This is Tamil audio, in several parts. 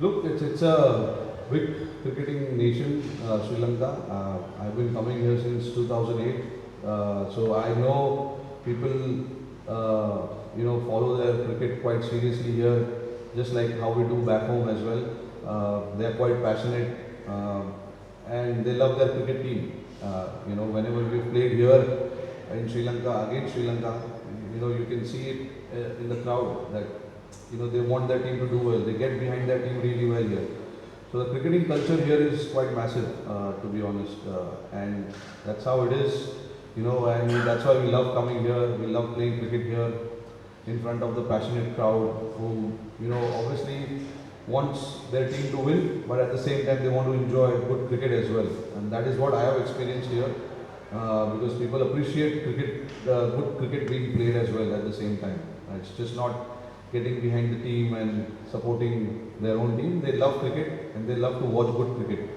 Look, it's, it's a big cricketing nation, uh, Sri Lanka. Uh, I've been coming here since 2008, uh, so I know people, uh, you know, follow their cricket quite seriously here, just like how we do back home as well. Uh, they are quite passionate, uh, and they love their cricket team. Uh, you know, whenever we played here in Sri Lanka against Sri Lanka, you know, you can see it uh, in the crowd that you know they want their team to do well. They get behind their team really well here. So the cricketing culture here is quite massive, uh, to be honest, uh, and that's how it is. You know, and that's why we love coming here. We love playing cricket here in front of the passionate crowd who, you know, obviously wants their team to win, but at the same time they want to enjoy good cricket as well. And that is what I have experienced here, uh, because people appreciate cricket, uh, good cricket being played as well at the same time. It's just not getting behind the team and supporting their own team. They love cricket and they love to watch good cricket.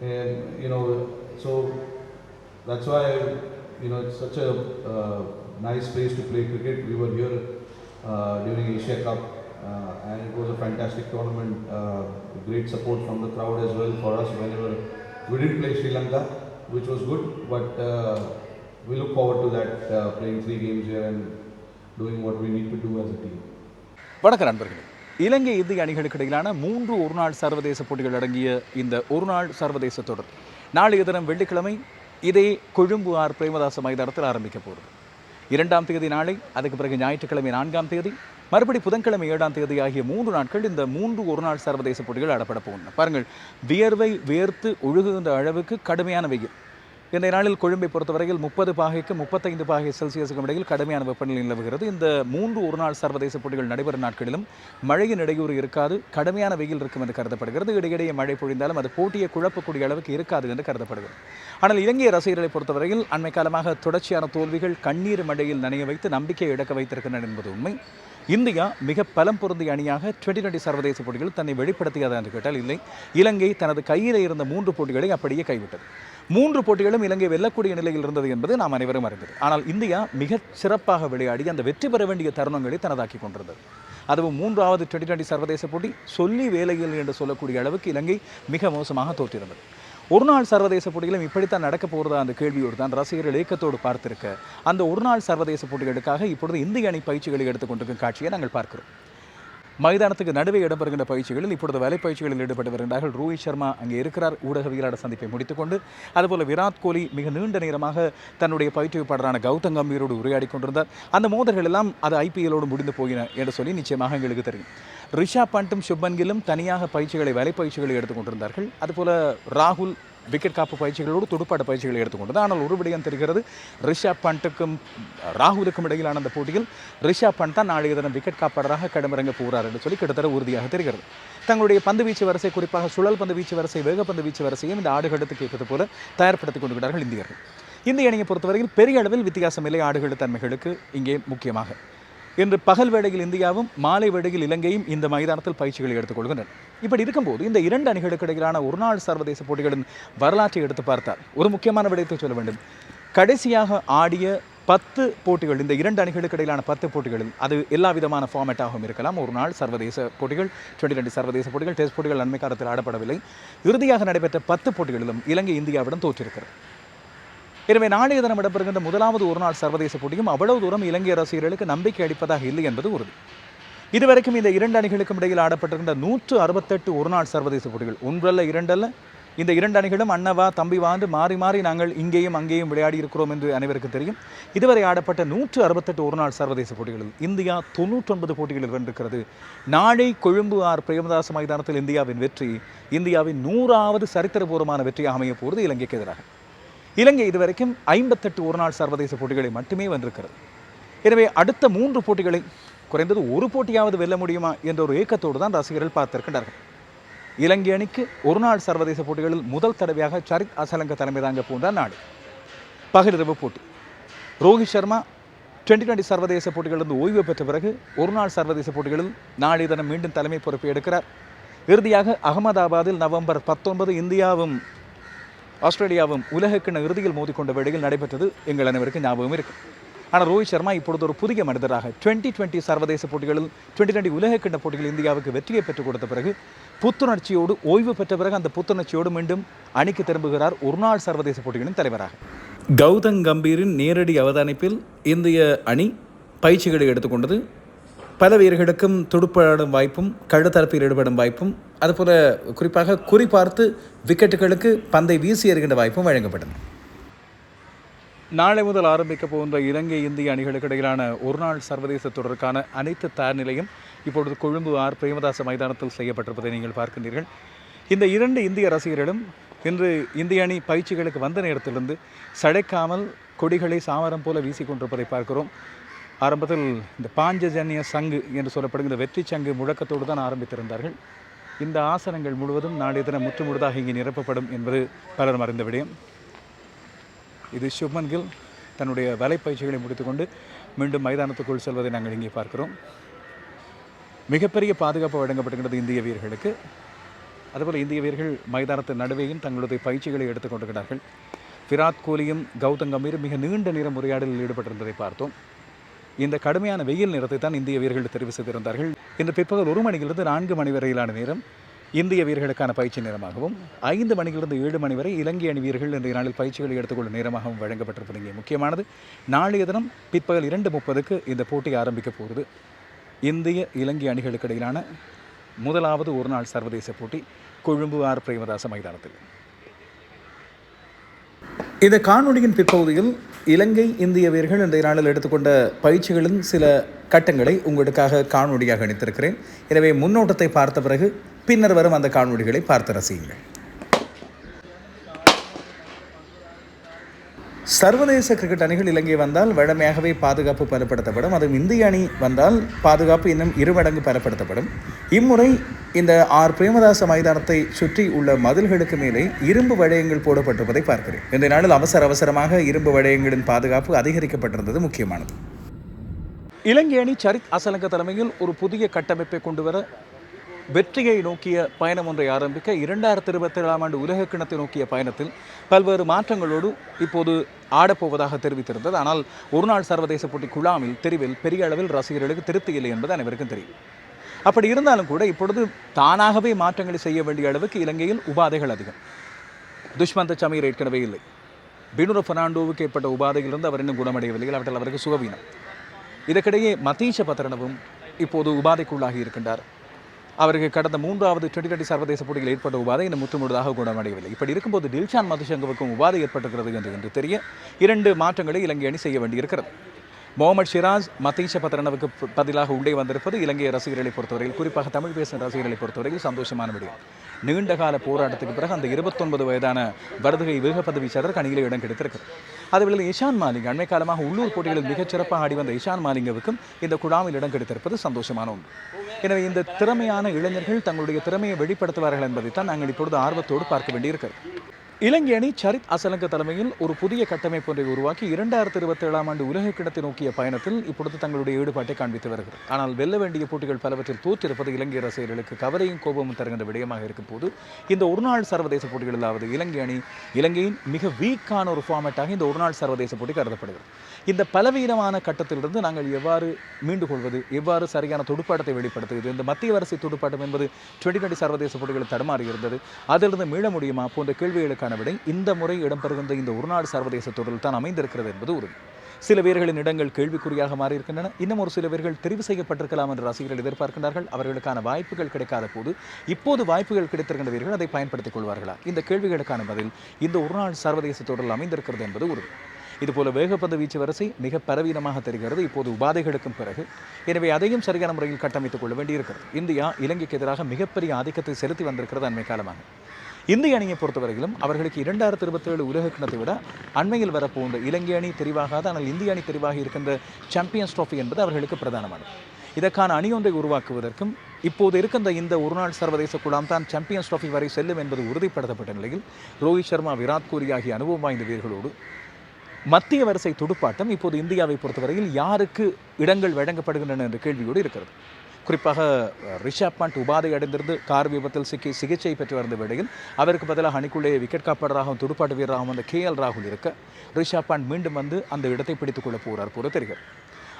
And you know, so that's why you know it's such a uh, nice place to play cricket. We were here uh, during Asia Cup, uh, and it was a fantastic tournament. Uh, great support from the crowd as well for us whenever we didn't play Sri Lanka, which was good. But uh, we look forward to that uh, playing three games here and doing what we need to do as a team. வணக்கம் நண்பர்களே. இலங்கை இந்திய அணிகளுக்கு இடையிலான மூன்று ஒருநாள் சர்வதேச போட்டிகள் அடங்கிய இந்த ஒருநாள் சர்வதேச தொடர் நாளைய தினம் வெள்ளிக்கிழமை இதே கொழும்பு ஆர் பிரேமதாச மைதானத்தில் ஆரம்பிக்க போகிறது. இரண்டாம் தேதி நாளை அதுக்கு பிறகு ஞாயிற்றுக்கிழமை நான்காம் தேதி மறுபடி புதன்கிழமை ஏழாம் தேதி ஆகிய மூன்று நாட்கள் இந்த மூன்று ஒருநாள் சர்வதேச போட்டிகள் ஆடப்பட போகணும் பாருங்கள் வியர்வை வேர்த்து ஒழுகுகின்ற அளவுக்கு கடுமையான வெயில். இன்றைய நாளில் கொழும்பை பொறுத்தவரையில் முப்பது பாகைக்கு முப்பத்தைந்து பாகை செல்சியஸுக்கும் இடையில் கடுமையான வெப்பநிலை நிலவுகிறது. இந்த மூன்று ஒருநாள் சர்வதேச போட்டிகள் நடைபெறும் நாட்களிலும் மழையின் இடையூறு இருக்காது கடுமையான வெயில் இருக்கும் என்று கருதப்படுகிறது. இடையிடையே மழை பொழிந்தாலும் அது போட்டியை குழப்பக்கூடிய அளவுக்கு இருக்காது என்று கருதப்படுகிறது. ஆனால் இலங்கை ரசிகர்களை பொறுத்தவரையில் அண்மை காலமாக தொடர்ச்சியான தோல்விகள் கண்ணீர் மழையில் நனைய வைத்து நம்பிக்கையை இழக்க வைத்திருக்கின்றன என்பது உண்மை. இந்தியா மிக பலம் பொருந்திய அணியாக டுவெண்டி டுவெண்டி சர்வதேச போட்டிகளில் தன்னை வெளிப்படுத்தியதா என்று கேட்டால் இல்லை. இலங்கை தனது கையில் இருந்த மூன்று போட்டிகளை அப்படியே கைவிட்டது. மூன்று போட்டிகளும் இலங்கை வெல்லக்கூடிய நிலையில் இருந்தது என்பது நாம் அனைவரும் அறிந்தது. ஆனால் இந்தியா மிக சிறப்பாக விளையாடி அந்த வெற்றி பெற வேண்டிய தருணங்களை தனதாக்கி கொண்டிருந்தது. அதுவும் மூன்றாவது டுவெண்டி டுவெண்டி சர்வதேச போட்டி சொல்லி வேலையில் என்று சொல்லக்கூடிய அளவுக்கு இலங்கை மிக மோசமாக தோற்றிருந்தது. ஒரு நாள் சர்வதேச போட்டிகளும் இப்படித்தான் நடக்க போகிறதா அந்த கேள்வியோடு தான் ரசிகர்கள் ஏக்கத்தோடு பார்த்திருக்க. அந்த ஒரு நாள் சர்வதேச போட்டிகளுக்காக இப்பொழுது இந்திய அணி பயிற்சிகளை எடுத்துக்கொண்டிருக்கும் காட்சியை நாங்கள் பார்க்கிறோம். மைதானத்துக்கு நடுவே இடம்பெறுகின்ற பயிற்சிகளில் இப்பொழுது வேலை பயிற்சிகளில் ஈடுபட்டு வருகின்றார்கள். ரோஹித் சர்மா அங்கே இருக்கிறார். ஊடகவியலாளர் சந்திப்பை முடித்துக்கொண்டு அதுபோல விராட் கோலி மிக நீண்ட நேரமாக தன்னுடைய பயிற்றுவிப்பாளரான கௌதம் கம்பீரோடு உரையாடி கொண்டிருந்தார். அந்த மோதல்கள் எல்லாம் அது ஐபிஎல்லோடு முடிந்து போயின என்று சொல்லி நிச்சயமாக எங்களுக்கு தெரியும். ரிஷா பண்ட்டும் சுப்மன் கில்லும் தனியாக பயிற்சிகளை வலை பயிற்சிகளை எடுத்துக்கொண்டிருந்தார்கள் அதுபோல ராகுல் விக்கெட் காப்பு பயிற்சிகளோடு துடுப்பாட்ட பயிற்சிகளை எடுத்துக்கொண்டது ஆனால் ஒரு விடயம் தெரிகிறது. ரிஷப் பண்ட்டுக்கும் ராகுலுக்கும் இடையிலான அந்த போட்டியில் ரிஷப் பண்ட் தான் நாளைய தினம் விக்கெட் காப்பாளராக கடமிறங்க போகிறார் என்று சொல்லி கிட்டத்தட்ட உறுதியாக தெரிகிறது. தங்களுடைய பந்து வீச்சு வரிசை குறிப்பாக சுழல் பந்து வீச்சு வரிசை வேகப்பந்து வீச்சு வரிசையும் இந்த ஆடுகளுக்கு கேட்பது போல தயார்படுத்திக் கொண்டிருக்கிறார்கள் இந்தியர்கள். இந்திய அணியை பொறுத்தவரையில் பெரிய அளவில் வித்தியாசமில்லை ஆடுகள தன்மைகளுக்கு இங்கே முக்கியமாக. இன்று பகல் வேளையில் இந்தியாவும் மாலை வேளையில் இலங்கையும் இந்த மைதானத்தில் பயிற்சிகளை எடுத்துக்கொள்கின்றன இப்படி இருக்கும்போது இந்த இரண்டு அணிகளுக்கு இடையிலான ஒருநாள் சர்வதேச போட்டிகளின் வரலாற்றை எடுத்து பார்த்தால் ஒரு முக்கியமான விடயத்தை சொல்ல வேண்டும். கடைசியாக ஆடிய பத்து போட்டிகள் இந்த இரண்டு அணிகளுக்கு இடையிலான பத்து போட்டிகளில் அது எல்லா விதமான ஃபார்மேட்டாகவும் இருக்கலாம். ஒரு நாள் சர்வதேச போட்டிகள் டுவெண்ட்டி டுவெண்ட்டி சர்வதேச போட்டிகள் டெஸ்ட் போட்டிகள் அண்மை காலத்தில் ஆடப்படவில்லை. இறுதியாக நடைபெற்ற பத்து போட்டிகளிலும் இலங்கை இந்தியாவிடம் தோற்றிருக்கிறது. எனவே நாளைய தினம் இடம்பெறுகின்ற முதலாவது ஒருநாள் சர்வதேச போட்டியும் அவ்வளவு தூரம் இலங்கை ரசிகர்களுக்கு நம்பிக்கை அளிப்பதாக இல்லை என்பது உறுதி. இதுவரைக்கும் இந்த இரண்டு அணிகளுக்கும் இடையில் ஆடப்பட்டிருக்கின்ற நூற்று அறுபத்தெட்டு ஒருநாள் சர்வதேச போட்டிகள் ஒன்றல்ல இரண்டல்ல இந்த இரண்டு அணிகளும் அண்ணவா தம்பி வாந்து மாறி மாறி நாங்கள் இங்கேயும் அங்கேயும் விளையாடி இருக்கிறோம் என்று அனைவருக்கும் தெரியும். இதுவரை ஆடப்பட்ட நூற்று அறுபத்தெட்டு ஒருநாள் சர்வதேச போட்டிகளில் இந்தியா தொண்ணூற்றொன்பது போட்டிகளில் வென்றிருக்கிறது. நாளை கொழும்பு ஆர். பிரேமதாச மைதானத்தில் இந்தியாவின் வெற்றி இந்தியாவின் நூறாவது சரித்திரபூர்வமான வெற்றியாக அமையப் போகிறது இலங்கைக்கு எதிராக. இலங்கை இதுவரைக்கும் ஐம்பத்தெட்டு ஒருநாள் சர்வதேச போட்டிகளை மட்டுமே வென்றிருக்கிறது எனவே அடுத்த மூன்று போட்டிகளை குறைந்தது ஒரு போட்டியாவது வெல்ல முடியுமா என்ற ஒரு ஏக்கத்தோடு தான் ரசிகர்கள் பார்த்திருக்கின்றார்கள். இலங்கை அணிக்கு ஒருநாள் சர்வதேச போட்டிகளில் முதல் தடவையாக சரித் அசலங்க தலைமை தாங்க போன்ற நாடு. பகலிரவு போட்டி. ரோஹித் சர்மா டுவெண்ட்டி டுவெண்ட்டி சர்வதேச போட்டிகளிலிருந்து ஓய்வு பெற்ற பிறகு ஒருநாள் சர்வதேச போட்டிகளில் நாளை தினம் மீண்டும் தலைமை பொறுப்பை எடுக்கிறார். இறுதியாக அகமதாபாத்தில் நவம்பர் பத்தொன்பது இந்தியாவும் ஆஸ்திரேலியாவும் உலகக்கிண இறுதியில் மோதிக்கொண்ட வேளையில் நடைபெற்றது எங்கள் அனைவருக்கும் ஞாபகம் இருக்கு. ஆனால் ரோஹித் சர்மா இப்பொழுது ஒரு புதிய மனிதராக டுவெண்ட்டி டுவெண்ட்டி சர்வதேச போட்டிகளில் டுவெண்ட்டி டுவெண்ட்டி உலகக்கிண்ண போட்டிகள் இந்தியாவுக்கு வெற்றியை பெற்றுக் கொடுத்த பிறகு புத்துணர்ச்சியோடு ஓய்வு பெற்ற பிறகு அந்த புத்துணர்ச்சியோடு மீண்டும் அணிக்கு திரும்புகிறார் ஒருநாள் சர்வதேச போட்டிகளின் தலைவராக. கௌதம் கம்பீரின் நேரடி அவதானிப்பில் இந்திய அணி பயிற்சிகளை எடுத்துக்கொண்டது பல வீரர்களுக்கும் துடுப்பாடும் வாய்ப்பும் கழுத்தரப்பில் ஈடுபடும் வாய்ப்பும் அதுபோல குறிப்பாக குறிப்பார்த்து விக்கெட்டுகளுக்கு பந்தை வீசி எறிகின்ற வாய்ப்பும் வழங்கப்பட்டது நாளை முதல் ஆரம்பிக்க போகின்ற இலங்கை இந்திய அணிகளுக்கு இடையிலான ஒருநாள் சர்வதேச தொடருக்கான அனைத்து தயார் நிலையும் இப்பொழுது கொழும்பு ஆர் பிரேமதாச மைதானத்தில் செய்யப்பட்டிருப்பதை நீங்கள் பார்க்கின்றீர்கள். இந்த இரண்டு இந்திய ரசிகர்களும் இன்று இந்திய அணி பயிற்சிகளுக்கு வந்த நேரத்திலிருந்து சடைக்காமல் கொடிகளை சாமரம் போல வீசிக்கொண்டிருப்பதை பார்க்கிறோம். ஆரம்பத்தில் இந்த பாஞ்சஜன்ய சங்கு என்று சொல்லப்படும் இந்த வெற்றி சங்கு முழக்கத்தோடு தான் ஆரம்பித்திருந்தார்கள். இந்த ஆசனங்கள் முழுவதும் நாளைய தினம் முற்றுமுழுதாக இங்கே நிரப்பப்படும் என்பது பலரும் அறிந்த விடயம். இது சுப்மன் கில் தன்னுடைய வலைப்பயிற்சிகளை முடித்துக்கொண்டு மீண்டும் மைதானத்துக்குள் செல்வதை நாங்கள் இங்கே பார்க்கிறோம். மிகப்பெரிய பாதுகாப்பு வழங்கப்படுகிறது இந்திய வீரர்களுக்கு. அதுபோல் இந்திய வீரர்கள் மைதானத்தின் நடுவேயும் தங்களுடைய பயிற்சிகளை எடுத்துக்கொண்டிருக்கிறார்கள். விராட் கோலியும் கௌதம் கம்பீரும் மிக நீண்ட நேரம் உரையாடலில் ஈடுபட்டிருந்ததை பார்த்தோம். இந்த கடுமையான வெயில் நேரத்தை தான் இந்திய வீரர்கள் தெரிவு செய்திருந்தார்கள். இந்த பிற்பகல் ஒரு மணியிலிருந்து நான்கு மணி வரையிலான நேரம் இந்திய வீரர்களுக்கான பயிற்சி நேரமாகவும் ஐந்து மணியிலிருந்து ஏழு மணி வரை இலங்கை அணி வீரர்கள் இன்றைய நாளில் பயிற்சிகளை எடுத்துக்கொள்ளும் நேரமாகவும் வழங்கப்பட்டிருப்பது இங்கே முக்கியமானது. நாளைய தினம் பிற்பகல் இரண்டு முப்பதுக்கு இந்த போட்டி ஆரம்பிக்க போகிறது. இந்திய இலங்கை அணிகளுக்கு இடையிலான முதலாவது ஒருநாள் சர்வதேச போட்டி கொழும்பு ஆர். பிரேமதாச மைதானத்தில். இந்த காணொலியின் பிற்பகுதியில் இலங்கை இந்திய வீரர்கள் இன்றைய நாளில் எடுத்துக்கொண்ட பயிற்சிகளின் சில கட்டங்களை உங்களுக்காக காணொலியாக அணித்திருக்கிறேன் எனவே முன்னோட்டத்தை பார்த்த பிறகு பின்னர் வரும் அந்த காணொளிகளை பார்த்து ரசியுங்கள். சர்வதேச கிரிக்கெட் அணிகள் இலங்கை வந்தால் வழமையாகவே பாதுகாப்பு பலப்படுத்தப்படும். அதுவும் இந்திய அணி வந்தால் பாதுகாப்பு இன்னும் இருமடங்கு பலப்படுத்தப்படும். இம்முறை இந்த ஆர். பிரேமதாச மைதானத்தை சுற்றி உள்ள மதில்களுக்கு மேலே இரும்பு வளையங்கள் போடப்பட்டிருப்பதை பார்க்கிறேன். இந்த நாளில் அவசர அவசரமாக இரும்பு வளையங்களின் பாதுகாப்பு அதிகரிக்கப்பட்டிருந்தது முக்கியமானது. இலங்கை அணி சரித் அசலங்க தலைமையில் ஒரு புதிய கட்டமைப்பை கொண்டு வர வெற்றியை நோக்கிய பயணம் ஒன்றை ஆரம்பிக்க இரண்டாயிரத்தி இருபத்தி ஏழாம் ஆண்டு உலக கிணத்தை நோக்கிய பயணத்தில் பல்வேறு மாற்றங்களோடு இப்போது ஆடப்போவதாக தெரிவித்திருந்தது. ஆனால் ஒருநாள் சர்வதேச போட்டி குழாமில் தெரிவில் பெரிய அளவில் ரசிகர்களுக்கு திருப்தி இல்லை என்பது அனைவருக்கும் தெரியும். அப்படி இருந்தாலும் கூட இப்பொழுது தானாகவே மாற்றங்களை செய்ய வேண்டிய அளவுக்கு இலங்கையில் உபாதைகள் அதிகம். துஷ்மந்த சமீர் ஏற்கனவே இல்லை. பினுர பெர்னாண்டோவுக்கு ஏற்பட்ட உபாதையிலிருந்து அவர் இன்னும் குணமடையவில்லை. அவற்றில் அவருக்கு சுகவீனம். இதற்கிடையே மதீஷ பத்ரனவும் இப்போது உபாதைக்குள்ளாகி இருக்கின்றார். அவருக்கு கடந்த மூன்றாவது டுவெண்டி டுவெண்டி சர்வதேச போட்டியில் ஏற்பட்ட உபாதை இந்த முற்றுமுழுதாக குணமடையவில்லை. இப்படி இருக்கும்போது டில்ஷான் மதுசங்கவுக்கும் உபாதை ஏற்பட்டிருக்கிறது என்று என்று தெரிய இரண்டு மாற்றங்களை இலங்கை அணி செய்ய வேண்டியிருக்கிறது. முகமது ஷிராஜ் மதீஷ பத்ரனவுக்கு ப- பதிலாக உள்ளே வந்திருப்பது இலங்கை ரசிகர்களை பொறுத்தவரையில் குறிப்பாக தமிழ் பேசும் ரசிகர்களை பொறுத்தவரையில் சந்தோஷமான விடயம் நீண்டகால போராட்டத்துக்கு பிறகு அந்த இருபத்தொன்பது வயதான வருதுகை வேக பதவி சதற்கு அணியில் இடம் கிடைத்திருக்கு அதுவேளை இஷான் மாலிங் அண்மை காலமாக உள்ளூர் போட்டிகளில் மிகச் சிறப்பாக ஆடி வந்த இஷான் மாலிங்கவுக்கும் இந்த குழாமில் இடம் கிடைத்திருப்பது சந்தோஷமான ஒன்று. எனவே இந்த திறமையான இளைஞர்கள் தங்களுடைய திறமையை வெளிப்படுத்துவார்கள் என்பதைத்தான் நாங்கள் இப்பொழுது ஆர்வத்தோடு பார்க்க வேண்டியிருக்கிறது. இலங்கை அணி சரித் அசலங்க தலைமையில் ஒரு புதிய கட்டமைப்பு ஒன்றை உருவாக்கி இரண்டாயிரத்தி இருபத்தி ஏழாம் ஆண்டு உலக கிணத்தை நோக்கிய பயணத்தில் இப்பொழுது தங்களுடைய ஈடுபாட்டை காண்பித்து வருகிறது. ஆனால் வெல்ல வேண்டிய போட்டிகள் பலவற்றில் தோற்றிருப்பது இலங்கை ரசிகர்களுக்கு கவலையும் கோபமும் தருகின்ற விடயமாக இருக்கும் போது இந்த ஒருநாள் சர்வதேச போட்டிகளிலாவது இலங்கை அணி இலங்கையின் மிக வீக்கான ஒரு ஃபார்மேட்டாக இந்த ஒருநாள் சர்வதேச போட்டி கருதப்படுகிறது. இந்த பலவீனமான கட்டத்திலிருந்து நாங்கள் எவ்வாறு மீண்டு கொள்வது எவ்வாறு சரியான துடுப்பாட்டத்தை வெளிப்படுத்துவது இந்த மத்திய வரிசை துடுப்பாட்டம் என்பது டுவெண்ட்டி டுவெண்ட்டி சர்வதேச போட்டிகளில் தடுமாறி இருந்தது அதிலிருந்து மீள முடியுமா போன்ற கேள்விகளுக்கான விடை இந்த முறை இடம்பெறுகின்ற இந்த ஒருநாடு சர்வதேச தொடரில் தான் அமைந்திருக்கிறது என்பது உறுதி. சில பேர்களின் இடங்கள் கேள்விக்குறியாக மாறியிருக்கின்றன. இன்னும் ஒரு சில பேர்கள் தெரிவு செய்யப்பட்டிருக்கலாம் என்று ரசிகர்கள் எதிர்பார்க்கின்றார்கள். அவர்களுக்கான வாய்ப்புகள் கிடைக்காத போது இப்போது வாய்ப்புகள் கிடைத்திருக்கின்ற வீரர்கள் அதை பயன்படுத்திக் கொள்வார்களா? இந்த கேள்விகளுக்கான பதில் இந்த ஒருநாள் சர்வதேச தொடரில் அமைந்திருக்கிறது என்பது உறுதி. இதுபோல வேகப்பந்து வீச்சு வரிசை மிக பலவீனமாக தெரிகிறது. இப்போது உபாதைகளுக்கும் பிறகு. எனவே அதையும் சரியான முறையில் கட்டமைத்துக் கொள்ள வேண்டியிருக்கிறது. இந்தியா இலங்கைக்கு எதிராக மிகப்பெரிய ஆதிக்கத்தை செலுத்தி வந்திருக்கிறது அண்மை காலமாக. இந்திய அணியை பொறுத்தவரையிலும் அவர்களுக்கு இரண்டாயிரத்தி இருபத்தேழு உலக கிணத்தை விட அண்மையில் வரப்போன்ற இலங்கை அணி தெரிவாகாத ஆனால் இந்திய அணி தெரிவாகி இருக்கின்ற சாம்பியன்ஸ் ட்ரோஃபி என்பது அவர்களுக்கு பிரதானமானது. இதற்கான அணி ஒன்றை உருவாக்குவதற்கும் இப்போது இருக்கின்ற இந்த ஒருநாள் சர்வதேச குழாம் தான் சாம்பியன்ஸ் ட்ராஃபி வரை செல்லும் என்பது உறுதிப்படுத்தப்பட்ட நிலையில் ரோஹித் சர்மா விராட் கோலி ஆகிய அனுபவம் வாய்ந்த வீரர்களோடு மத்திய வரிசை துடுப்பாட்டம் இப்போது இந்தியாவை பொறுத்தவரையில் யாருக்கு இடங்கள் வழங்கப்படுகின்றன என்ற கேள்வியோடு இருக்கிறது. குறிப்பாக ரிஷப் பண்ட் உபாதை அடைந்திருந்து கார் விபத்தில் சிக்கி சிகிச்சை பெற்று வந்த வேளையில் அவருக்கு பதிலாக அணிக்குள்ளே விக்கெட் காப்பாளராகவும் துடுப்பாட்ட வீரராகவும் வந்த கே எல் ராகுல் இருக்க ரிஷப் பண்ட் மீண்டும் வந்து அந்த இடத்தை பிடித்துக் கொள்ள போகிறார் போல தெரிகிறது.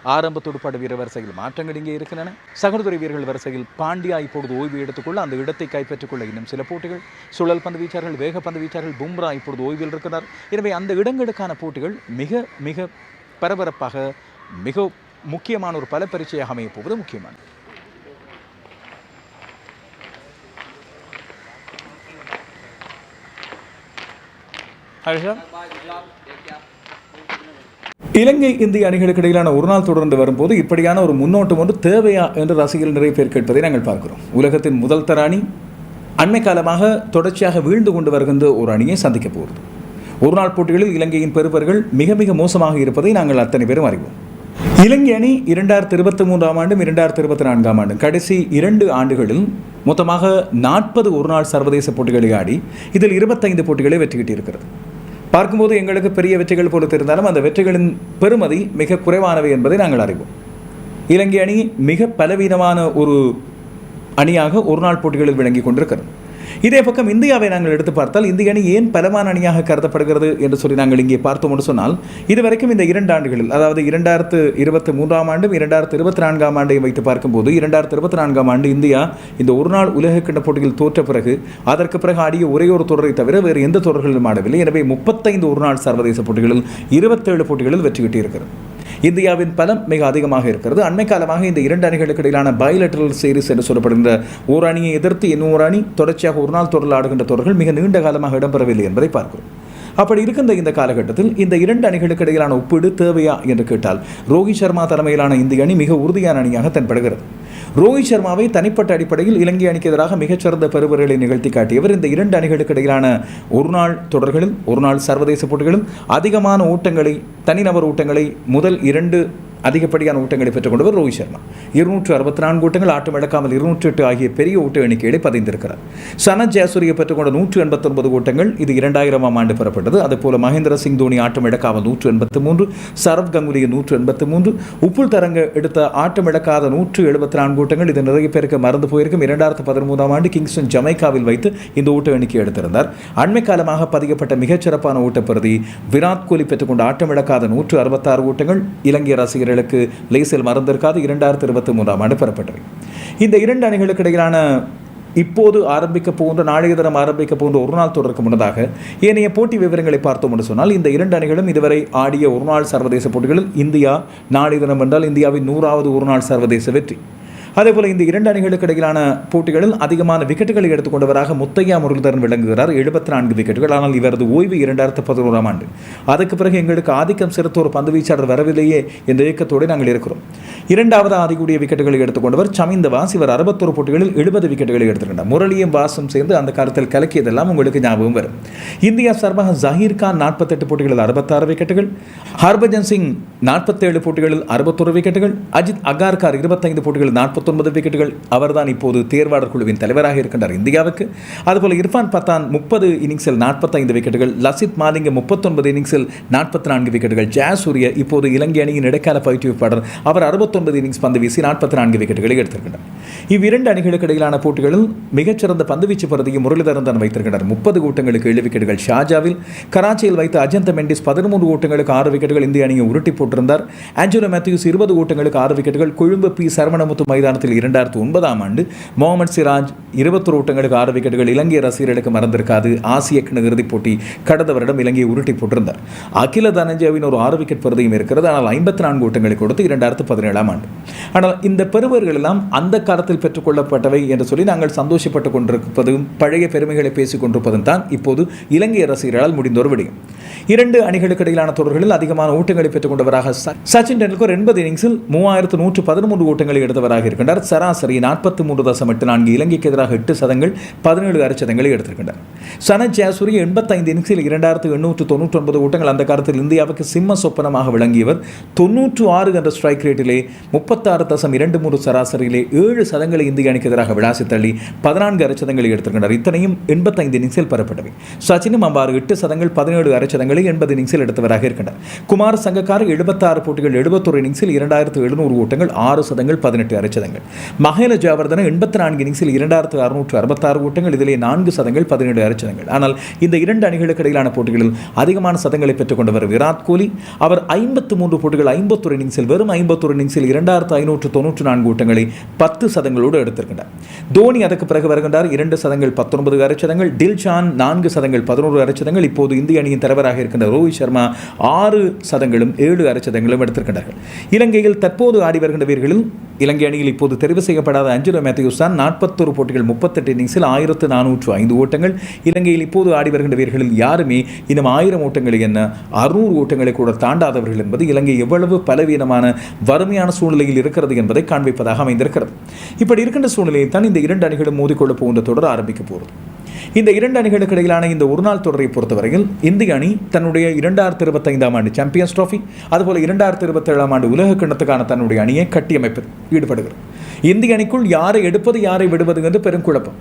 ஆரம்ப துடுப்பாட்ட வீரர் வரிசையில் மாற்றங்கள் இங்கே இருக்கின்றன. சகோதரி வீரர்கள் வரிசையில் பாண்டியா இப்பொழுது ஓய்வு எடுத்துக்கொள்ள அந்த இடத்தை கைப்பற்றிக் கொள்ள இன்னும் சில போட்டிகள். சுழல் பந்து வீச்சார்கள் வேக பந்து வீச்சார்கள் பும்ரா இப்பொழுது ஓய்வில் இருக்கிறார் எனவே அந்த இடங்களுக்கான போட்டிகள் மிக மிக பரபரப்பாக மிக முக்கியமான ஒரு பல பரீட்சையாக அமையப் போவது முக்கியமானது. ஹரிஷா? இலங்கை இந்திய அணிகளுக்கு இடையிலான ஒரு நாள் தொடர்ந்து வரும்போது இப்படியான ஒரு முன்னோட்டம் ஒன்று தேவையா என்று ரசிகர்கள் நிறைய பேர் கேட்பதை நாங்கள் பார்க்கிறோம். உலகத்தின் முதல் தர அணி அண்மை காலமாக தொடர்ச்சியாக வீழ்ந்து கொண்டு வருகின்ற ஒரு அணியை சந்திக்க போகிறது. ஒரு நாள் போட்டிகளில் இலங்கையின் பெறுவர்கள் மிக மிக மோசமாக இருப்பதை நாங்கள் அத்தனை பேரும் அறிவோம். இலங்கை அணி இரண்டாயிரத்தி இருபத்தி மூன்றாம் ஆண்டும் இரண்டாயிரத்தி இருபத்தி நான்காம் ஆண்டு கடைசி இரண்டு ஆண்டுகளில் மொத்தமாக நாற்பது ஒருநாள் சர்வதேச போட்டிகளை ஆடி இதில் இருபத்தைந்து போட்டிகளை வெற்றி கிட்டியிருக்கிறது பார்க்கும்போது எங்களுக்கு பெரிய வெற்றிகள் போல இருந்தாலும் அந்த வெற்றிகளின் பெறுமதி மிக குறைவானவை என்பதை நாங்கள் அறிவோம். இலங்கை அணி மிக பலவீனமான ஒரு அணியாக ஒரு நாள் போட்டிகளில் விளங்கி கொண்டிருக்கிறது. இதே பக்கம் இந்தியாவை நாங்கள் எடுத்து பார்த்தால் இந்திய அணி ஏன் பலமான அணியாக கருதப்படுகிறது என்று சொல்லி நாங்கள் இங்கே பார்த்தோம் என்று சொன்னால் இதுவரைக்கும் இந்த இரண்டு ஆண்டுகளில் அதாவது இரண்டாயிரத்து இருபத்தி மூன்றாம் ஆண்டும் இரண்டாயிரத்து இருபத்தி நான்காம் ஆண்டையும் வைத்து பார்க்கும்போது இரண்டாயிரத்து இருபத்தி நான்காம் ஆண்டு இந்தியா இந்த ஒரு நாள் உலக கிண்ண போட்டியில் தோற்ற பிறகு அதற்கு பிறகு ஆடிய ஒரே ஒரு தொடரை தவிர வேறு எந்த தொடர்களிலும் ஆடவில்லை. எனவே முப்பத்தைந்து ஒரு நாள் சர்வதேச போட்டிகளில் இருபத்தேழு போட்டிகளில் வெற்றி கிட்டியிருக்கிறது. இந்தியாவின் பலம் மிக அதிகமாக இருக்கிறது. அண்மை காலமாக இந்த இரண்டு அணிகளுக்கு இடையிலான பைலட்டரல் சீரிஸ் என்று சொல்லப்படுகின்ற ஒரு அணியை எதிர்த்து இன்னொரு அணி தொடர்ச்சியாக ஒரு நாள் தொடரில் ஆடுகின்ற தொடர்கள் மிக நீண்ட காலமாக இடம்பெறவில்லை என்பதை பார்க்கிறோம். அப்படி இருக்கின்ற இந்த காலகட்டத்தில் இந்த இரண்டு அணிகளுக்கு இடையிலான ஒப்பீடு தேவையா என்று கேட்டால் ரோஹித் சர்மா தலைமையிலான இந்திய அணி மிக உறுதியான அணியாக தென்படுகிறது. ரோஹித் சர்மாவை தனிப்பட்ட அடிப்படையில் இலங்கை அணிக்கு எதிராக மிகச்சிறந்த பெறுவர்களை நிகழ்த்தி காட்டியவர். இந்த இரண்டு அணிகளுக்கு இடையிலான ஒரு நாள் தொடர்களில் ஒரு நாள் சர்வதேச போட்டிகளில் அதிகமான ஓட்டங்களை தனிநபர் ஓட்டங்களை முதல் இரண்டு அதிகப்படியான ஓட்டங்களை பெற்றுக் கொண்டவர் ரோஹித் சர்மா. இருநூற்று அறுபத்தி நான்கு ஓட்டங்கள் ஆட்டம் இழக்காமல் இருநூற்று எட்டு ஆகிய பெரிய ஓட்ட எண்ணிக்கையிலே பதிந்திருக்கிறார். சனத் ஜெயசூரிய பெற்றுக்கொண்ட நூற்று எண்பத்தொன்பது ஓட்டங்கள் இது இரண்டாயிரமாம் ஆண்டு பெறப்பட்டது. அதுபோல மகேந்திர சிங் தோனி ஆட்டம் இழக்காமல் நூற்று எண்பத்தி மூன்று சரத் கங்குலி நூற்று எண்பத்தி மூன்று உப்புல் தரங்க எடுத்த ஆட்டம் இழக்காத நூற்று எழுபத்தி நான்கு ஓட்டங்கள் இது நிறைய பேருக்கு மறந்து போயிருக்கும். இரண்டாயிரத்து பதிமூன்றாம் ஆண்டு கிங்ஸ்டன் ஜமைக்காவில் வைத்து இந்த ஓட்ட எண்ணிக்கை எடுத்திருந்தார். அண்மை காலமாக பதிக்கப்பட்ட மிகச்சிறப்பான ஓட்டப்பிரதி விராட் கோலி பெற்றுக்கொண்ட ஆட்டம் இழக்காத நூற்று அறுபத்தாறு ஓட்டங்கள் இலங்கை வீரர்களுக்கு லேசில் மறந்திருக்காது. இரண்டாயிரத்தி இருபத்தி மூன்றாம் ஆண்டு பெறப்பட்டது. இந்த இரண்டு அணிகளுக்கு இடையிலான இப்போது ஆரம்பிக்க போகின்ற நாளைய தினம் ஆரம்பிக்க போகின்ற ஒரு நாள் தொடருக்கு முன்னதாக ஏனைய போட்டி விவரங்களை பார்த்தோம் என்று சொன்னால் இந்த இரண்டு அணிகளும் இதுவரை ஆடிய ஒரு நாள் சர்வதேச போட்டிகளில் இந்தியா நாளைய தினம் என்றால் இந்தியாவின் நூறாவது ஒரு நாள் சர்வதேச வெற்றி. அதேபோல இந்த இரண்டு அணிகளுக்கு இடையிலான போட்டிகளில் அதிகமான விக்கெட்டுகளை எடுத்துக்கொண்டவராக முத்தையா முரளிதரன் விளங்குகிறார். எழுபத்தி நான்கு விக்கெட்டுகள். ஆனால் இவரது ஓய்வு இரண்டாயிரத்து பதினோராம் ஆண்டு. அதுக்கு பிறகு எங்களுக்கு ஆதிக்கம் சிறுத்த ஒரு பந்து வீச்சாளர் வரவில்லையே என்ற இயக்கத்தோடு நாங்கள் இருக்கிறோம். இரண்டாவது ஆதிக்கூடிய விக்கெட்டுகளை எடுத்துக்கொண்டவர் சமிந்த வாஸ் இவர் அறுபத்தொரு போட்டிகளில் எழுபது விக்கெட்டுகளை எடுத்துக்கின்றார் முரளியும் வாசும் சேர்ந்து அந்த காலத்தில் கலக்கியதெல்லாம் உங்களுக்கு ஞாபகம் வரும். இந்தியா சார்பாக ஜஹீர் கான் நாற்பத்தெட்டு போட்டிகளில் அறுபத்தாறு விக்கெட்டுகள். ஹர்பஜன் சிங் நாற்பத்தேழு போட்டிகளில் அறுபத்தொரு விக்கெட்டுகள். அஜித் அகார்கார் இருபத்தைந்து போட்டிகளில் நாற்பத்தொன்பது விக்கெட்டுகள் அவர்தான் இப்போது தேர்வாளர் குழுவின் தலைவராக இருக்கின்றார் இந்தியாவுக்கு. அதுபோல இர்ஃபான் பத்தான் முப்பது இன்னிங்ஸில் நாற்பத்தைந்து விக்கெட்டுகள் லசித் மாலிங்க முப்பத்தொன்பது இன்னிங்ஸில் நாற்பத்தி நான்கு விக்கெட்டுகள் ஜாஸ் சூரிய இப்போது இலங்கை அணியின் இடைக்கால பயிற்றுவிப்பாளர் அவர் அறுபத்தொன்பது இன்னிங்ஸ் பந்து வீசி நாற்பத்தி நான்கு விக்கெட்டுகளை எடுத்திருக்கின்றனர் இவ்விரண்டு அணிகளுக்கு இடையிலான போட்டிகளில் மிகச்சிறந்த பந்துவீச்சு பிரதியை முரளிதரன் தான் வைத்திருக்கிறார் முப்பது கூட்டங்களுக்கு ஏழு விக்கெட்டுகள் ஷாஜாவில் கராச்சியில் வைத்த அஜந்த மெண்டிஸ் பதிமூன்று ஓட்டங்களுக்கு ஆறு விக்கெட்டுகள் இந்திய அணியை உருட்டி போட்டிருந்தார். ஆஞ்சலோ மேத்யூஸ் இருபது ஓட்டங்களுக்கு ஆறு விக்கெட்டுகள் கொழும்பு பி சரவணமுத்து மைதானத்தில் இரண்டாயிரத்து ஒன்பதாம் ஆண்டு முகமது சிராஜ் இருபத்தொரு ஓட்டங்களுக்கு ஆறு விக்கெட்டுகள் இலங்கை ரசிகர்களுக்கு மறந்திருக்காது. ஆசிய கிண இறுதிப் போட்டி கடந்த வருடம் இலங்கையை உருட்டி போட்டிருந்தார். அகில தனஞ்சாவின் ஒரு ஆறு விக்கெட் பிரதியும் இருக்கிறது. ஆனால் ஐம்பத்தி நான்கு ஓட்டங்களை கொடுத்து இரண்டாயிரத்து பதினேழாம் ஆண்டு. ஆனால் இந்த பெறுவர்கள் எல்லாம் அந்த காலத்தில் பெற்றுக்கொள்ளப்பட்டவை என்று சொல்லி நாங்கள் சந்தோஷப்பட்டுக் கொண்டிருப்பதும் பழைய பெருமைகளை பேசிக் கொண்டிருப்பதும் தான் இப்போது இலங்கை ரசிகர்களால் முடிந்தொரு விடயம். இரண்டு அணிகளுக்கு இடையிலான தொடர்களில் அதிகமான ஓட்டங்களை பெற்றுக் கொண்டவராக சச்சின் டெண்டுல்கர் எண்பது இன்னிங்ஸில் மூவாயிரத்து நூற்று பதிமூன்று ஓட்டங்களை எடுத்தவராக இருக்கிறார். எடுத்திருக்கின்றார். சராசரி நாற்பத்தி மூன்று தசம் எட்டு நான்கு இலங்கைக்கு எதிராக எட்டு சதங்கள் பதினேழு அரைச்சதங்களை எடுத்திருக்கின்றார். சனத் ஜெயசூரி எண்பத்தைந்து இன்னிங்ஸில் இரண்டாயிரத்து எண்ணூற்று தொண்ணூற்றி ஒன்பது ஓட்டங்கள் அந்த காலத்தில் இந்தியாவுக்கு சிம்ம சொப்பனமாக விளங்கியவர். தொன்னூற்று ஆறு என்ற ஸ்ட்ரைக் ரேட்டிலே முப்பத்தாறு தசம் இரண்டு மூன்று சராசரியிலே ஏழு சதங்களை இந்திய அணிக்கு எதிராக விளாசி தள்ளி பதினான்கு அரைச்சதங்களை எடுத்திருக்கின்றார். இத்தனையும் எண்பத்தைந்து இன்னிங்ஸில் பெறப்பட்டவை. சச்சினும் அவ்வாறு எட்டு சதங்கள் பதினேழு அரைச்சதங்களை எண்பது இன்னிங்ஸில் எடுத்தவராக இருக்கின்றார். குமார் சங்கக்கார் எழுபத்தாறு போட்டிகள் எழுபத்தொரு இன்னிங்ஸில் இரண்டாயிரத்து எழுநூறு ஓட்டங்கள் ஆறு சதங்கள் பதினெட்டு அரைச்சதங்கள் சதங்கள் மகேல ஜாவர்தன எண்பத்தி நான்கு இன்னிங்ஸில் இரண்டாயிரத்து அறுநூற்று அறுபத்தாறு ஓட்டங்கள் இதிலே நான்கு சதங்கள் பதினேழு அரைச்சதங்கள். ஆனால் இந்த இரண்டு அணிகளுக்கு இடையிலான போட்டிகளில் அதிகமான சதங்களை பெற்றுக்கொண்டவர் விராட் கோலி. அவர் ஐம்பத்து மூன்று போட்டிகள் ஐம்பத்தொரு இன்னிங்ஸில் வெறும் ஐம்பத்தொரு இன்னிங்ஸில் இரண்டாயிரத்து ஐநூற்று தொண்ணூற்று நான்கு ஓட்டங்களை பத்து சதங்களோடு எடுத்திருக்கின்றார். தோனி அதற்கு பிறகு வருகின்றார் இரண்டு சதங்கள் பத்தொன்பது அரைச்சதங்கள் டில்ஷான் நான்கு சதங்கள் பதினோரு அரைச்சதங்கள். இப்போது இந்திய அணியின் தலைவராக இருக்கின்ற ரோஹித் சர்மா ஆறு சதங்களும் ஏழு அரைச்சதங்களும் எடுத்திருக்கின்றார்கள். இலங்கையில் தற்போது ஆடி வருகின்ற வீரர்களில் இலங்கை அணியில் இப்போது தெரிவு செய்யப்படாத அஞ்சுரோ மேத்யூஸ் தான் நாற்பத்தொரு போட்டிகள் முப்பத்தெட்டு இன்னிங்ஸில் ஆயிரத்து நானூற்று ஐந்து ஓட்டங்கள். இலங்கையில் இப்போது ஆடி வருகின்ற வீரர்களில் யாருமே இன்னும் ஆயிரம் ஓட்டங்கள் என்ன அறுநூறு ஓட்டங்களை கூட தாண்டாதவர்கள் என்பது இலங்கை எவ்வளவு பலவீனமான வறுமையான சூழ்நிலையில் இருக்கிறது என்பதை காண்பிப்பதாக அமைந்திருக்கிறது. இப்படி இருக்கின்ற சூழ்நிலையில் தான் இந்த இரண்டு அணிகளும் மோதிக்கொள்ளப் போகின்ற தொடர் ஆரம்பிக்க போகிறது. இந்த இரண்டு அணிகளுக்கு இடையிலான இந்த ஒருநாள் தொடரை பொறுத்தவரையில் இந்திய அணி தன்னுடைய இரண்டாயிரத்தி இருபத்தைந்தாம் ஆண்டு சாம்பியன்ஸ் ட்ராஃபி அதுபோல இரண்டாயிரத்தி இருபத்தேழாம் ஆண்டு உலக கிண்ணத்துக்கான தன்னுடைய அணியை கட்டியமைப்பில் ஈடுபடுகிறது. இந்திய அணிக்குள் யாரை எடுப்பது யாரை விடுவது என்று பெரும் குழப்பம்.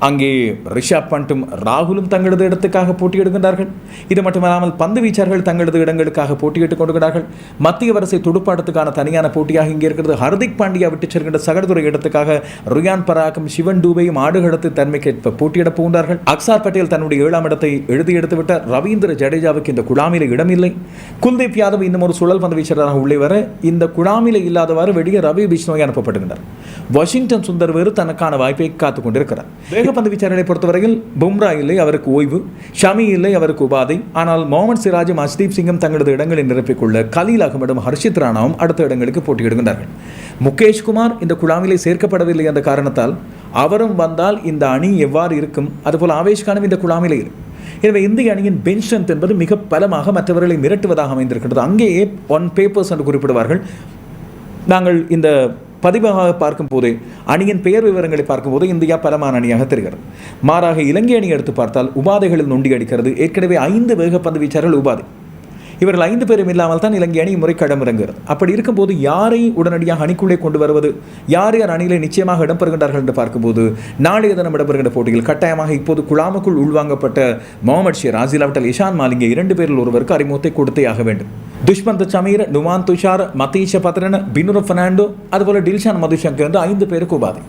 அங்கே ரிஷப் பண்ட்டும் ராகுலும் தங்களது இடத்துக்காக போட்டியிடுகின்றார்கள். இது மட்டுமல்லாமல் பந்து வீச்சார்கள் தங்களது இடங்களுக்காக போட்டியிட்டுக் கொண்டுகிறார்கள் மத்திய வரிசை துடுப்பாட்டத்துக்கான தனியான போட்டியாக இங்கே இருக்கிறது. ஹர்திக் பாண்டியா விட்டுச் செல்கின்ற சகடுதுறை இடத்துக்காக ருயான் பராக்கும் சிவன் டூபையும் ஆடுகளத்து தன்மைக்கேற்ப போட்டியிடப் போகின்றார்கள் அக்சார் பட்டேல் தன்னுடைய ஏழாம் இடத்தை எழுதி எடுத்துவிட்ட ரவீந்திர ஜடேஜாவுக்கு இந்த குழாமில இடமில்லை. குல்தீப் யாதவ் இன்னும் ஒரு சுழல் பந்து வீச்சராக உள்ளே வர இந்த குழாமில இல்லாதவாறு வெளியே ரவி பிஷ்ணோய் அனுப்பப்படுகின்றார். வாஷிங்டன் சுந்தர் வேறு தனக்கான வாய்ப்பை காத்துக் கொண்டிருக்கிறார். வேகப்பந்து வீச்சாளரை பொறுத்தவரையில் பும்ரா இல்லை அவருக்கு ஓய்வு. ஷமி இல்லை அவருக்கு உபாதை. ஆனால் முகமது சிராஜும் அஸ்தீப் சிங்கும் தங்களது இடங்களை நிரப்பிக்கொள்ள கலீல் அகமடும் ஹர்ஷித் ராணாவும் அடுத்த இடங்களுக்கு போட்டியிடுகின்றார்கள். முகேஷ் குமார் இந்த குழாமிலே சேர்க்கப்படவில்லை என்ற காரணத்தால் அவரும் வந்தால் இந்த அணி எவ்வாறு இருக்கும்? அதுபோல் ஆவேஷ்கானும் இந்த குழாமிலே இருக்கும் எனவே இந்திய அணியின் பெஞ்ச் ஸ்ட்ரென்த் என்பது மிக பலமாக மற்றவர்களை மிரட்டுவதாக அமைந்திருக்கிறது அங்கேயே ஒன் பேப்பர்ஸ் என்று குறிப்பிடுவார்கள். நாங்கள் இந்த பதிவாக பார்க்கும் போதே அணியின் பெயர் விவரங்களை பார்க்கும்போது இந்தியா பலமான அணியாக தெரிகிறது. மாறாக இலங்கை அணி எடுத்து பார்த்தால் உபாதைகளில் நொண்டி அடிக்கிறது. ஏற்கனவே ஐந்து வேகப்பந்து வீச்சார்கள் உபாதை. இவர்கள் ஐந்து பேரும் இல்லாமல் தான் இலங்கை அணி முறை களமிறங்குகிறது அப்படி இருக்கும்போது யாரை உடனடியாக அணிக்குள்ளே கொண்டு வருவது? யார் யார் அணியிலே நிச்சயமாக இடம்பெறுகின்றார்கள் என்று பார்க்கும்போது நாளைய தினம் இடம்பெறுகின்ற போட்டியில் கட்டாயமாக இப்போது குழாமுக்குள் உள்வாங்கப்பட்ட முகமது ஷேர் ஆசிலாவட்டல் இஷான் மாலிங்க இரண்டு பேரில் ஒருவருக்கு அறிமுகத்தை கொடுத்தே ஆக வேண்டும். துஷ்மந்த் சமீர் நுமான் துஷார் மத்தீஷ பத்ரன் பினுர ஃபெர்னாண்டோ அதுபோல் டில்ஷான் மதுஷங்கர் வந்து ஐந்து பேருக்கு உபாதை.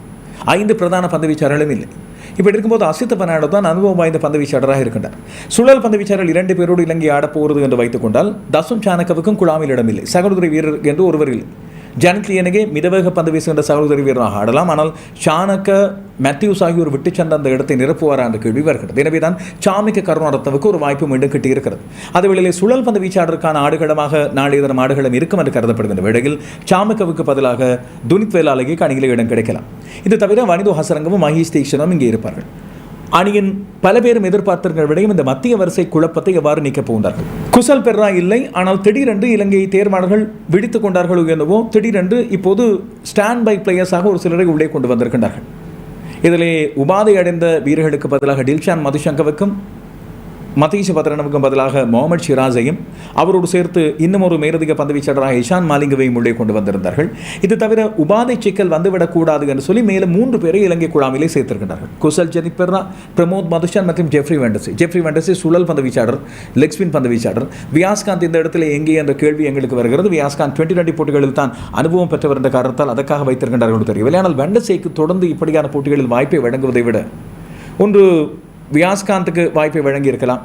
ஐந்து பிரதான பந்து வீச்சாளர்களும் இல்லை. இப்படி இருக்கும்போது அசித்த பனாடோ தான் அனுபவம் வாய்ந்த பந்து வீச்சாளராக இருக்கின்றார். சுழல் பந்து வீச்சாளர்கள் இரண்டு பேரோடு இலங்கை ஆடப்போகிறது என்று வைத்துக்கொண்டால் தசும் சாணக்கவுக்கும் குழாமில் இடமில்லை. சகோதரி வீரர் என்று ஒருவர் இல்லை. ஜனக்லியனகே மிதவேக பந்து வீசுகின்ற சகோதரி வீரராக ஆடலாம். ஆனால் ஷானக்க மேத்யூஸ் ஆகியோர் விட்டு சென்ற அந்த இடத்தை நிரப்புவாரா என்ற கேள்வி வருகிறது. எனவே தான் சாமிக்க ஒரு வாய்ப்பு மீண்டும் கிட்டியிருக்கிறது. இருக்கிறது அதுவேளையில் சுழல் பந்து வீச்சாளருக்கான ஆடுகளமாக நாளைய தினம் ஆடுகளம் இருக்கும் என்று கருதப்படுகின்ற வேளையில் சாமிக்கவுக்கு பதிலாக துனித் வேலாலைக்கு அணியில் இடம் கிடைக்கலாம். இது தவிர வனிதோ ஹசரங்கமும் மகேஷ் தீக்ஷனும் இங்கே இருப்பார்கள். அணியின் பல பேரும் எதிர்பார்த்திருக்கிற விடையும் இந்த மத்திய வரிசை குழப்பத்தை எவ்வாறு நீக்கப் போகின்றார்கள்? குசல் பெர்ரா இல்லை ஆனால் திடீரென்று இலங்கை தேர்வாளர்கள் விடுத்துக் கொண்டார்கள் என்னவோ திடீரென்று இப்போது ஸ்டாண்ட் பை பிளேயர்ஸாக ஒரு சிலரை உள்ளே கொண்டு வந்திருக்கின்றார்கள். இதிலே உபாதை அடைந்த வீரர்களுக்கு பதிலாக டில்ஷான் மதுசங்கவுக்கும் மதீஷ் பத்ரனவுக்கும் பதிலாக முகமது ஷிராஸையும் அவரோடு சேர்த்து இன்னும் ஒரு மேலதிக பந்து வீச்சாளராக இஷான் மாலிங்கவையும் உள்ளே கொண்டு வந்திருந்தார்கள். இது தவிர உபாதை சிக்கல் வந்துவிடக்கூடாது என்று சொல்லி மேலும் மூன்று பேரை இலங்கை குழாமிலே சேர்த்திருக்கிறார்கள் குசல் ஜெனித் பெர்ரா பிரமோத் மதுஷான் மற்றும் ஜெஃப்ரி வெண்டசி. ஜெஃப்ரி வெண்டசி சுழல் பந்து வீச்சாளர் லெக் பந்து வீச்சாளர். வியாஸ்காந்த் இந்த இடத்துல எங்கே என்ற கேள்வி எங்களுக்கு வருகிறது. வியாஸ்காந்த் டுவெண்ட்டி டுவெண்ட்டி போட்டிகளில் தான் அனுபவம் பெற்றவர் என்ற காரணத்தால் அதற்காக வைத்திருக்கின்றார்கள் தெரியவில்லை ஆனால் வெண்டசேக்கு தொடர்ந்து இப்படியான போட்டிகளில் வாய்ப்பை வழங்குவதை விட ஒன்று வியாஸ்காந்துக்கு வாய்ப்பை வழங்கியிருக்கலாம்.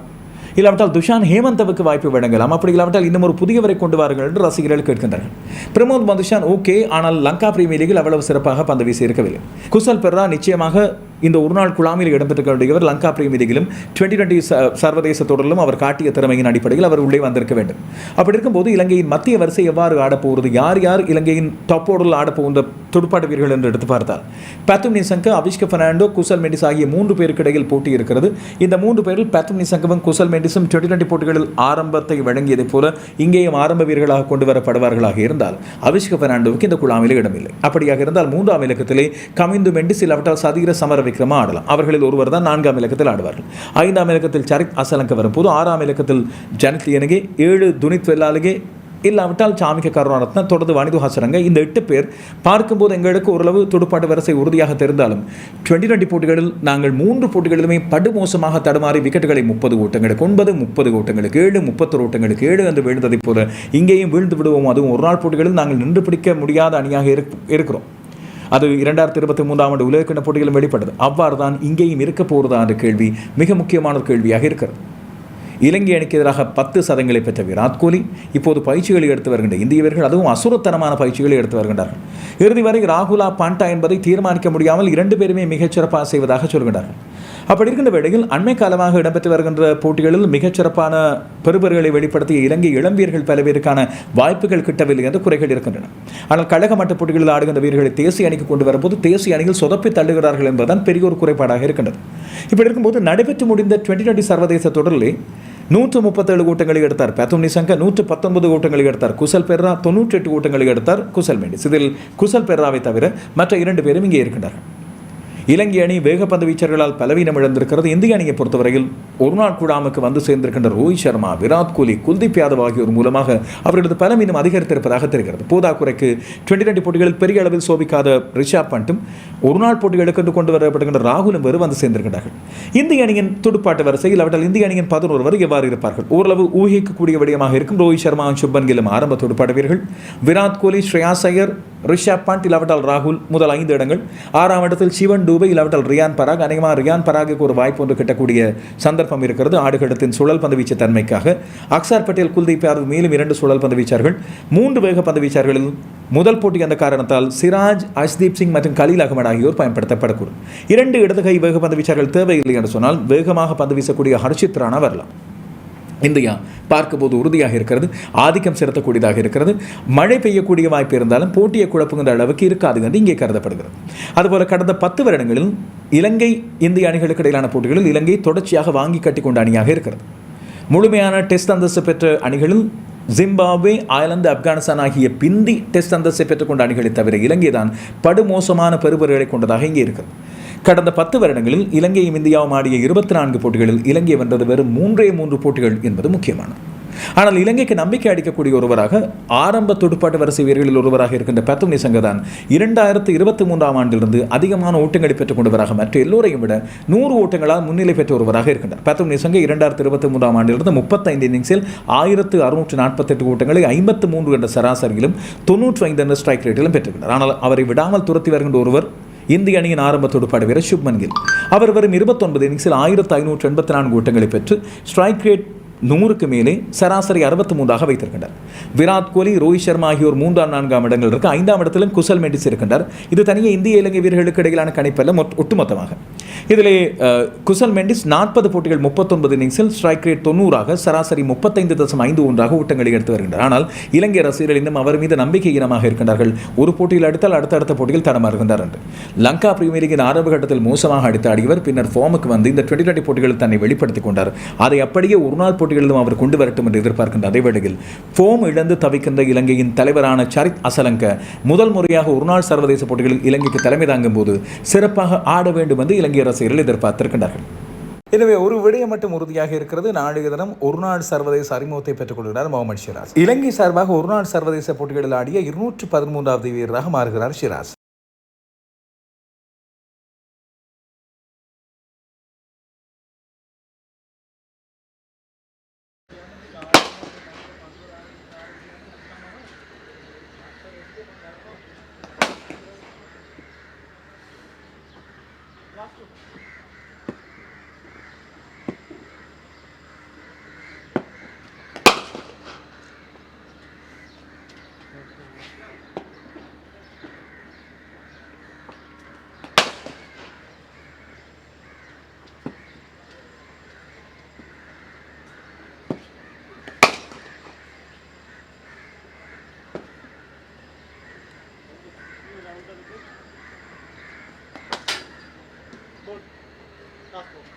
இல்லாவிட்டால் துஷான் ஹேமந்தவுக்கு வாய்ப்பு வழங்கலாம். அப்படி இல்லாவிட்டால் இன்னும் ஒரு புதியவரை கொண்டு வாருங்கள் என்று ரசிகர்கள் கேட்கின்றனர். பிரமோத் மதுஷான் ஓகே ஆனால் லங்கா பிரீமியர் லீகில் அவ்வளவு சிறப்பாக பந்து வீசி இருக்கவில்லை. குசல் பெர்ரா நிச்சயமாக இந்த ஒரு நாள் குழாமில் இடம்பெற்றிருக்கக்கூடியவர் லங்கா பிரீமியர் லீகிலும் டுவெண்ட்டி டுவெண்ட்டி சர்வதேச தொடரிலும் அவர் காட்டிய திறமையின் அடிப்படையில் அவர் உள்ளே வந்திருக்க வேண்டும். அப்படி இருக்கும்போது இலங்கையின் மத்திய வரிசை எவ்வாறு ஆடப்போகிறது? யார் யார் இலங்கையின் டாப் ஓடல் ஆடப்போகின்ற துடுப்பாட்ட வீரர்கள் என்று எடுத்து பார்த்தால் பேத்தும் நிசங்க அவிஷ்க பெர்னாண்டோ குசல் மெண்டிஸ் ஆகிய மூன்று பேருக்கு இடையில் போட்டி இருக்கிறது. இந்த மூன்று பேரில் பேத்தும் நிசங்கவும் குசல் மெண்டிஸும் டுவெண்ட்டி டுவெண்ட்டி போட்டிகளில் ஆரம்பத்தை வழங்கியதைப் போல இங்கேயும் ஆரம்ப வீரர்களாக கொண்டு வரப்படுவார்களாக இருந்தால் அவிஷ்க பெர்னாண்டோவுக்கு இந்த குழாமில் இடமில்லை. அப்படியாக இருந்தால் மூன்றாம் இலக்கத்திலே கமிந்து மெண்டிஸ் இல்லாவிட்டால் சதீர சமரவை விக்ரமா ஆடலாம். அவர்களில் ஒருவர் தான் நான்காம் இலக்கத்தில் ஆடுவார்கள். ஐந்தாம் இலக்கத்தில் சரித் அசலங்க வரும்போது ஆறாம் இலக்கத்தில் ஜனித் ஏழு துனித் வெல்லாலுகே இல்லாவிட்டால் சாமிக்க கருணாரத்னா தொடர்ந்து வனிது ஹாசரங்க இந்த எட்டு பேர் பார்க்கும்போது எங்களுக்கு ஓரளவு துடுப்பாட்டு வரிசை உறுதியாக தெரிந்தாலும் டுவெண்ட்டி டுவெண்ட்டி போட்டிகளில் நாங்கள் மூன்று போட்டிகளிலுமே படுமோசமாக தடுமாறி விக்கெட்டுகளை முப்பது ஓட்டங்களுக்கு ஒன்பது முப்பது ஓட்டங்களுக்கு ஏழு முப்பத்தொரு ஓட்டங்களுக்கு ஏழு என்று விழுந்ததைப் போல இங்கேயும் வீழ்ந்து விடுவோம். அதுவும் ஒரு நாள் போட்டிகளில் நாங்கள் நின்று பிடிக்க முடியாத அணியாக இருக்- இருக்கிறோம். அது இரண்டாயிரத்தி இருபத்தி மூன்றாம் ஆண்டு உலகக்கிண்ண போட்டிகளும் வெளிப்பட்டது. அவ்வாறு தான் இங்கேயும் இருக்க போகிறதா என்ற கேள்வி மிக முக்கியமான ஒரு கேள்வியாக இருக்கிறது. இலங்கை அணிக்கு எதிராக பத்து சதங்களை பெற்ற விராட் கோலி இப்போது பயிற்சிகளை எடுத்து வருகின்ற இந்திய வீரர்கள் அதுவும் அசுரத்தனமான பயிற்சிகளை எடுத்து வருகின்றார்கள். இறுதி வரை ராகுலா பாண்டா என்பதை தீர்மானிக்க முடியாமல் இரண்டு பேருமே மிகச்சிறப்பாக செய்வதாக சொல்கின்றார்கள். அப்படி இருக்கின்ற வேளையில் அண்மை காலமாக இடம்பெற்று வருகின்ற போட்டிகளில் மிகச்சிறப்பான பெறுபர்களை வெளிப்படுத்திய இலங்கை இளம்பியர்கள் பல பேருக்கான வாய்ப்புகள் கிட்டவில்லை என்று குறைகள் இருக்கின்றன. ஆனால் கழக மட்ட போட்டிகளில் ஆடுகின்ற வீரர்களை தேசிய அணிக்கு கொண்டு வரும்போது தேசிய அணியில் சொதப்பி தள்ளுகிறார்கள் என்பதுதான் பெரிய ஒரு குறைபாடாக இருக்கின்றது. இப்படி இருக்கும்போது நடைபெற்று முடிந்த டுவெண்ட்டி டுவெண்ட்டி சர்வதேச தொடரில் நூற்று முப்பத்தேழு கூட்டங்களை எடுத்தார் பேத்தும் நிசங்க நூற்று பத்தொன்பது கூட்டங்களை எடுத்தார் குசல் பெர்ரா தொன்னூற்றி எட்டு கூட்டங்களை எடுத்தார் குசல் மெண்டிஸ் இதில் குசல் பெர்ராவை தவிர மற்ற இரண்டு பேரும் இங்கே இருக்கின்றார்கள் இலங்கை அணி வேகப்பந்து வீச்சர்களால் பலவீனம் இழந்திருக்கிறது. இந்திய அணியை பொறுத்தவரையில் ஒரு நாள் கூடாமுக்கு வந்து சேர்ந்திருக்கின்ற ரோஹித் சர்மா விராட் கோலி குல்தீப் யாதவ் ஆகியோர் மூலமாக அவர்களது பலவீனம் அதிகரித்திருப்பதாக தெரிகிறது. போதாக்குறைக்கு டுவெண்ட்டி டுவெண்ட்டி போட்டிகளில் பெரிய அளவில் சோபிக்காத ரிஷாப் பண்ட்டும் ஒரு நாள் போட்டிகளுக்கு கொண்டு வரப்படுகின்ற ராகுலும் வேறு வந்து சேர்ந்திருக்கிறார்கள் இந்திய அணியின் துடுப்பாட்டு வரிசையில் அவர்கள் இந்திய அணியின் பதினோரு வரை எவ்வாறு இருப்பார்கள்? ஓரளவு ஊகிக்கக்கூடிய விடயமாக இருக்கும் ரோஹித் சர்மா சுப்பன் கிலும் ஆரம்ப துடுப்பாட்ட வீரர்கள். விராட் கோலி ஸ்ரேயாஸ் ஐயர் ரிஷப் பண்ட் இல்லாவிட்டால் ராகுல் முதல் ஐந்து இடங்கள். ஆறாம் இடத்தில் சிவன் டூபே இல்லாவிட்டால் ரியான் பராக் அநேகமாக ரியான் பராகுக்கு ஒரு வாய்ப்பு ஒன்று கிட்டக்கூடிய சந்தர்ப்பம் இருக்கிறது. ஆடுகளத்தின் சுழல் பந்து வீச்சு தன்மைக்காக. அக்சார் பட்டேல் குல்தீப் யாதவ் மேலும் இரண்டு சுழல் பந்து வீச்சார்கள் மூன்று வேக பந்து வீச்சார்களில் முதல் போட்டி அந்த காரணத்தால் சிராஜ் அஷ்தீப் சிங் மற்றும் கலீல் அகமட் ஆகியோர் பயன்படுத்தப்படக்கூடும். இரண்டு இடது கை வேக பந்து வீச்சார்கள் தேவையில்லை என்று சொன்னால் வேகமாக பந்து வீசக்கூடிய ஹர்ஷித் ராணா வரலாம். இந்தியா பார்க்கும்போது உறுதியாக இருக்கிறது ஆதிக்கம் செலுத்தக்கூடியதாக இருக்கிறது. மழை பெய்யக்கூடிய வாய்ப்பு இருந்தாலும் போட்டியை குழப்புகின்ற அளவுக்கு இருக்காது என்று இங்கே கருதப்படுகிறது. அதுபோல கடந்த பத்து வருடங்களில் இலங்கை இந்திய அணிகளுக்கு இடையிலான போட்டிகளில் இலங்கை தொடர்ச்சியாக வாங்கி கட்டிக்கொண்ட அணியாக இருக்கிறது. முழுமையான டெஸ்ட் அந்தஸ்து பெற்ற அணிகளில் ஜிம்பாப்வே அயர்லாந்து ஆப்கானிஸ்தான் ஆகிய பிந்தி டெஸ்ட் அந்தஸ்தை பெற்றுக்கொண்ட அணிகளை தவிர இலங்கை தான் படுமோசமான பெறுபர்களை கொண்டதாக இங்கே இருக்கிறது. கடந்த பத்து வருடங்களில் இலங்கையும் இந்தியாவும் ஆடிய இருபத்தி நான்கு போட்டிகளில் இலங்கை வென்றது வெறும் மூன்றே மூன்று போட்டிகள் என்பது முக்கியமானது. ஆனால் இலங்கைக்கு நம்பிக்கை அளிக்கக்கூடிய ஒருவராக ஆரம்ப துடுப்பாட்டு வரிசை வீரர்களில் ஒருவராக இருக்கின்ற பத்தும் சங்கதான் இரண்டாயிரத்து இருபத்தி மூன்றாம் ஆண்டிலிருந்து அதிகமான ஓட்டங்களை பெற்றுக் கொண்டவராக மற்ற எல்லோரையும் விட நூறு ஓட்டங்களால் முன்னிலை பெற்ற ஒருவராக இருக்கின்றார். பத்தும் சங்க இரண்டாயிரத்து இருபத்தி மூன்றாம் ஆண்டிலிருந்து முப்பத்தைந்து இன்னிங்ஸில் ஆயிரத்து அறுநூற்று நாற்பத்தெட்டு ஓட்டங்களை ஐம்பத்து மூன்று என்ற சராசரியிலும் தொன்னூற்றி ஐந்து என்ற ஸ்ட்ரைக் ரேட்டிலும் பெற்றுக்கின்றார் ஆனால் அவரை விடாமல் துரத்தி வருகின்ற ஒருவர் இந்திய அணியின் ஆரம்ப துடுப்பாடு வீரர் சுப்மன் கில். அவர் வரும் இருபத்தொன்பது இன்னிங்ஸில் ஆயிரத்து ஐநூற்று எண்பத்தி நான்கு ஓட்டங்களை பெற்று ஸ்ட்ரைக் ரேட் நூறுக்கு மேலே சராசரி அறுபத்தி மூன்றாக வைத்திருக்கின்றார். விராட் கோலி ரோஹித் சர்மா ஆகியோர் மூன்றாம் நான்காம் இடங்கள் இருக்கு. ஐந்தாம் இடத்திலும் குசல் மெண்டிஸ் இருக்கின்றார். இது தனியே இந்திய இலங்கை வீரர்களுக்கு இடையிலான கணிப்பல்ல ஒட்டுமொத்தமாக. இதிலே குசல் மெண்டிஸ் நாற்பது போட்டிகள் முப்பத்தொன்பது இன்னிங்ஸில் ஸ்ட்ரைக் ரேட் தொண்ணூறாக சராசரி முப்பத்தைந்து தசம் ஐந்து ஒன்றாக ஊட்டங்களை எடுத்து வருகின்றார். ஆனால் இலங்கை ரசிகர்கள் இன்னும் அவர் மீது நம்பிக்கை இனமாக இருக்கின்றார்கள். ஒரு போட்டியில் அடுத்தால் அடுத்தடுத்த போட்டியில் தடமாறுகின்றார் என்று. லங்கா பிரீமியர் லீகின் ஆரம்ப கட்டத்தில் மோசமாக அடித்த அடிவர் பின்னர் ஃபார்முக்கு வந்து இந்த டுவெண்டி டுவெண்டி போட்டிகளில் தன்னை வெளிப்படுத்திக் கொண்டார். அதை அப்படியே ஒரு நாள் போட்டி போட்டிகளிலும் அவர் கொண்டு வரட்டும் என்று எதிர்பார்க்கின்ற அதே வேளையில் ஃபோம் இழந்து தவிக்கின்ற இலங்கையின் தலைவரான சரித் அசலங்க முதல் முறையாக ஒருநாள் சர்வதேச போட்டிகளில் இலங்கைக்கு தலைமை தாங்கும் போது சிறப்பாக ஆட வேண்டும் என்று இலங்கை ரசிகர்கள் எதிர்பார்த்திருக்கின்றார்கள். எனவே ஒரு விடயம் மட்டும் உறுதியாக இருக்கிறது. நாளைய தினம் ஒரு நாள் சர்வதேச அறிமுகத்தை பெற்றுக் கொள்கிறார் முகமது ஷிராஸ் இலங்கை சார்பாக ஒரு நாள் சர்வதேச போட்டிகளில் ஆடிய இருநூற்று பதிமூன்றாவது வீரராக மாறுகிறார் ஷிராஸ் Not cool.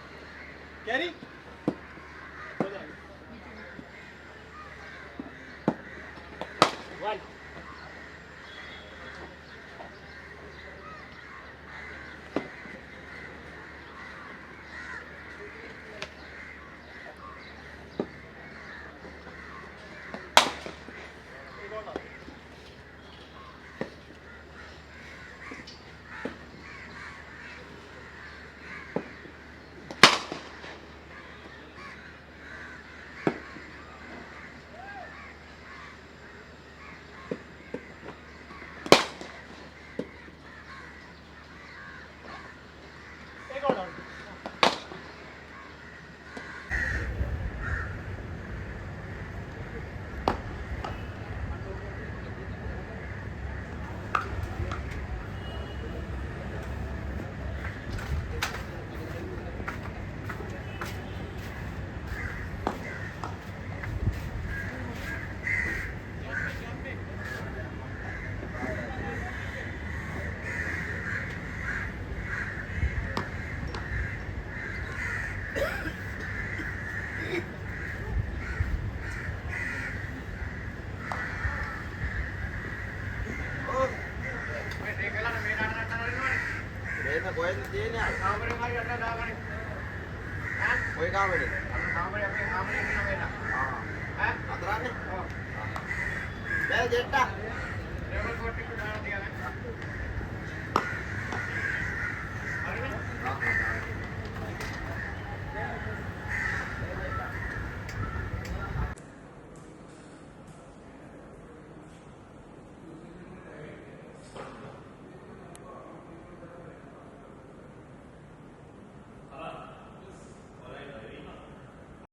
காவலர்